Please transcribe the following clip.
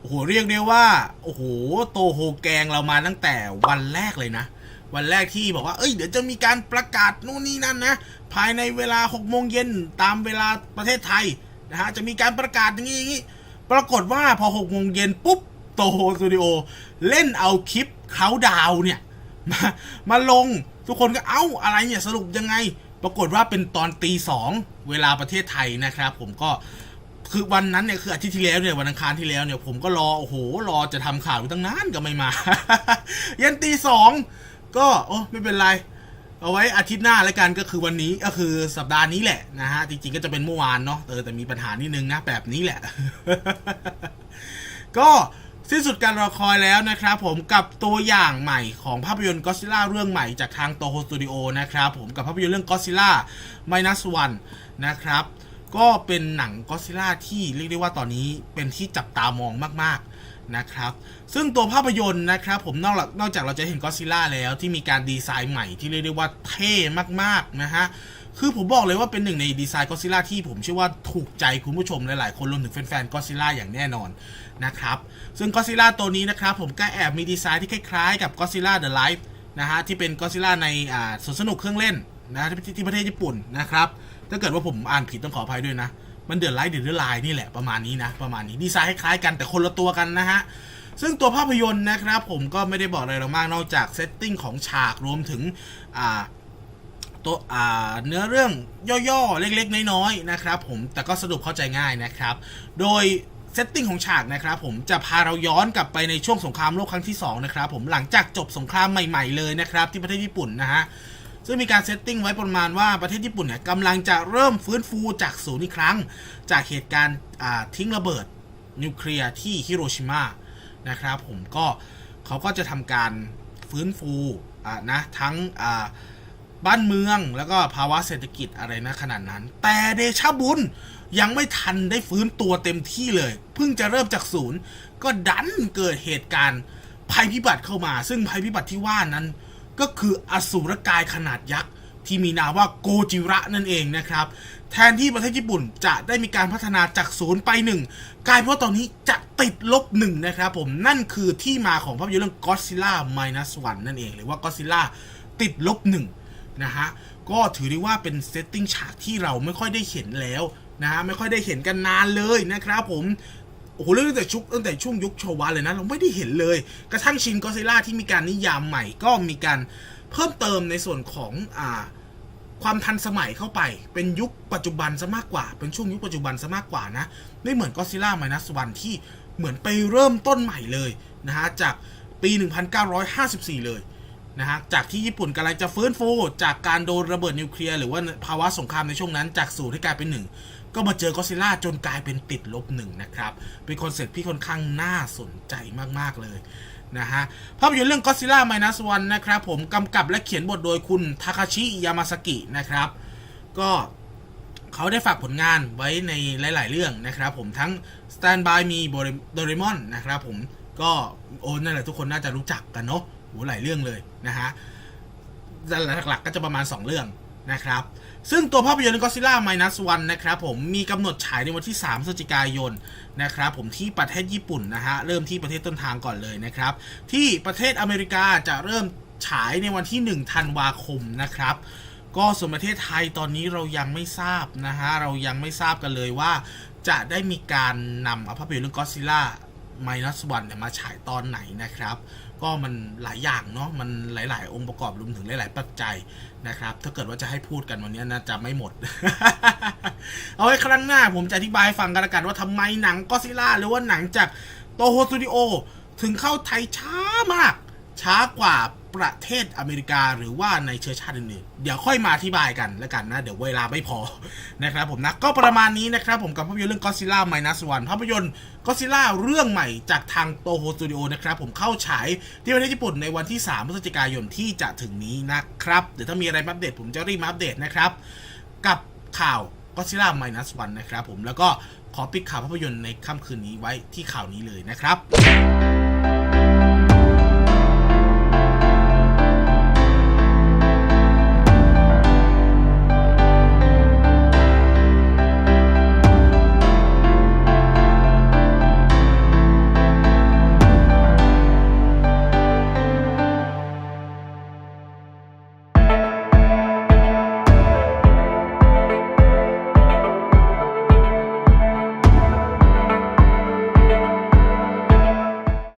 โอ้โหเรียกได้ว่า โอ้โหโตโฮแกงเรามาตั้งแต่วันแรกเลยนะ วันแรกที่บอกว่า เอ้ย เดี๋ยวจะมีการประกาศนู่นนี่นั่นนะ ภายในเวลา6โมงเย็นตามเวลาประเทศไทยนะฮะ จะมีการประกาศอย่างนี้อย่างนี้ ปรากฏว่าพอ6โมงเย็นปุ๊บโตโฮสตูดิโอเล่นเอาคลิปเขาดาวเนี่ย มามาลงทุกคนก็เอ้าอะไรเนี่ยสรุปยังไง ปรากฏว่าเป็นตอนตีสองเวลาประเทศไทยนะครับ ผมก็ คือวันนั้นเนี่ยคืออาทิตย์ที่แล้วเนี่ยวันอังคารที่แล้วเนี่ยผมก็รอโอ้โหรอจะทำข่าวอยู่ตั้งนานก็ไม่มา ยันตีสองก็โอ้ไม่เป็นไร เอาไว้อาทิตย์หน้าแล้วกันก็คือวันนี้ก็คือสัปดาห์นี้แหละนะฮะจริงๆก็จะเป็นเมื่อวานเนาะเออแต่มีปัญหานิดนึงนะแบบนี้แหละ ก็สิ้นสุดการรอคอยแล้วนะครับผมกับตัวอย่างใหม่ของภาพยนตร์ก็ซิล่าเรื่องใหม่จากทางโตโฮสตูดิโอนะครับผมกับภาพยนตร์เรื่องก็ซิล่า minus one นะครับ ก็เป็นหนังก็ซิล่าที่เรียกได้ว่าตอนนี้เป็นที่จับตามองมากๆนะครับ ซึ่งตัวภาพยนตร์นะครับ ผมนอกจากนอกจากเราจะเห็นก็ซิล่าแล้วที่มีการดีไซน์ใหม่ที่เรียกได้ว่าเท่มากๆนะฮะคือผมบอกเลยว่าเป็นหนึ่งในดีไซน์ก็ซิล่าที่ผมเชื่อว่าถูกใจคุณผู้ชมหลายๆ คนรวมถึงแฟนๆก็ซิล่าอย่างแน่นอนนะครับ ซึ่งก็ซิล่าตัวนี้นะครับ ผมก็แอบมีดีไซน์ที่คล้ายๆ กับก็ซิล่าเดอะไลฟ์นะฮะที่เป็นก็ซิล่าในสวนสนุกเครื่องเล่น นะที่ที่ประเทศญี่ปุ่นนะครับ ถ้าเกิดว่าผมอ่านผิดต้องขออภัยด้วยนะ มันเดือดไลท์เดือดไลน์นี่แหละประมาณนี้นะประมาณนี้ดีไซน์คล้ายกันแต่คนละตัวกันนะฮะซึ่งตัวภาพยนตร์นะครับผมก็ไม่ได้บอกอะไรหรอกมากนอกจากเซตติ้งของฉากรวมถึงอ่าตัวเนื้อเรื่องย่อๆ เล็กๆ น้อยๆ นะครับผม แต่ก็สรุปเข้าใจง่ายนะครับ โดยเซตติ้งของฉากนะครับผมจะพาเราย้อนกลับไปในช่วงสงครามโลกครั้งที่ 2 นะครับผมหลังจากจบสงครามใหม่ๆ เลยนะครับ ที่ประเทศญี่ปุ่นนะฮะ ซึ่งมีการเซตติ้งไว้ประมาณว่าประเทศญี่ปุ่นเนี่ยกำลังจะเริ่มฟื้นฟูจากศูนย์อีกครั้ง จากเหตุการณ์ทิ้งระเบิดนิวเคลียร์ที่ฮิโรชิมานะครับผมก็เขาก็จะทำการฟื้นฟูนะทั้งบ้านเมืองแล้วก็ภาวะเศรษฐกิจอะไรนะขนาดนั้น แต่เดชะบุญยังไม่ทันได้ฟื้นตัวเต็มที่เลย เพิ่งจะเริ่มจากศูนย์ ก็ดันเกิดเหตุการณ์ภัยพิบัติเข้ามา ซึ่งภัยพิบัติที่ว่านั้น ก็คืออสูรกายขนาดยักษ์ที่มีนามว่าโกจิระนั่นเองนะครับ แทนที่ประเทศญี่ปุ่นจะได้มีการพัฒนาจากศูนย์ไปหนึ่งกลายเป็นว่าตอนนี้จะติดลบหนึ่งนะครับผมนั่นคือที่มาของภาพยนตร์เรื่อง Godzilla Minus One นั่นเองหรือว่า Godzilla ติดลบหนึ่งนะฮะก็ถือได้ว่าเป็นเซตติ้งฉากที่เราไม่ค่อยได้เห็นแล้วนะฮะไม่ค่อยได้เห็นกันนานเลยนะครับผม โอ้โหเรื่องตั้งแต่ชุกตั้งแต่ช่วงยุคโชวะเลยนะเราไม่ได้เห็นเลย กระทั่งชินก็ซิล่าที่มีการนิยามใหม่ก็มีการเพิ่มเติมในส่วนของอ่าความทันสมัยเข้าไป เป็นยุคปัจจุบันซะมากกว่า เป็นช่วงยุคปัจจุบันซะมากกว่านะ ไม่เหมือนก็ซิล่าไมนัสวันที่เหมือนไปเริ่มต้นใหม่เลยนะฮะจากปี 1954 เลย นะฮะจากที่ญี่ปุ่นกำลังจะฟื้นฟู จากการโดนระเบิดนิวเคลียร์หรือว่าภาวะสงครามในช่วงนั้นจากศูนย์ให้กลายเป็นหนึ่งก็มาเจอก็ซิล่าจนกลายเป็นติดลบหนึ่งนะครับ เป็นคอนเซ็ปต์ที่ค่อนข้างน่าสนใจมากๆเลยนะฮะภาพยนตร์เรื่อง Godzilla Minus One นะครับผมกำกับและเขียนบทโดยคุณทาคาชิยามาสกินะครับ ก็เขาได้ฝากผลงานไว้ในหลาย ๆ เรื่องนะครับผมทั้ง Stand By Me โดเรมอนนะครับผมก็โอ้นั่นแหละทุกคนน่าจะรู้จักกันเนาะ โหหลายเรื่องเลยนะฮะหลักๆก็จะประมาณ 2 เรื่องนะครับ ซึ่งตัวภาพยนตร์ Godzilla Minus One นะครับผมมีกำหนดฉายในวันที่3พฤศจิกายนนะครับผมที่ประเทศญี่ปุ่นนะฮะเริ่มที่ประเทศต้นทางก่อนเลยนะครับ ที่ประเทศอเมริกาจะเริ่มฉายในวันที่ 1 ธันวาคมนะครับ ก็ส่วนประเทศไทยตอนนี้เรายังไม่ทราบนะฮะเรายังไม่ทราบกันเลยว่า จะได้มีการนำอภาพยนตร์เรื่อง Godzilla Minus One เนี่ยมาฉายตอนไหนนะครับ ก็มันหลายอย่างเนาะมันหลาย ๆ องค์ประกอบรวมถึงหลาย ๆ ปัจจัยนะครับ ถ้าเกิดว่าจะให้พูดกันวันนี้นะจะไม่หมด เอาไว้ครั้งหน้าผมจะอธิบายฟังกันละกันว่าทำไมหนังก็ซิล่าหรือว่าหนังจากโตโฮสตูดิโอถึงเข้าไทยช้ามาก ช้ากว่า ประเทศอเมริกาหรือว่าในเชื้อชาติอื่นๆ เดี๋ยวค่อยมาอธิบายกันแล้วกันนะ เดี๋ยวเวลาไม่พอนะครับผมนะก็ประมาณนี้นะครับผมกับภาพยนตร์เรื่อง Godzilla Minus One ภาพยนตร์ Godzilla เรื่องใหม่จากทางโตโฮสตูดิโอนะครับ ผมเข้าฉายที่ประเทศญี่ปุ่นในวันที่ 3 พฤศจิกายนที่จะถึงนี้นะครับ เดี๋ยวถ้ามีอะไรอัปเดตผมจะรีบอัปเดตนะครับ กับข่าว Godzilla Minus One นะครับผมแล้วก็ขอปิดข่าวภาพยนตร์ในค่ำคืนนี้ไว้ที่ข่าวนี้เลยนะครับ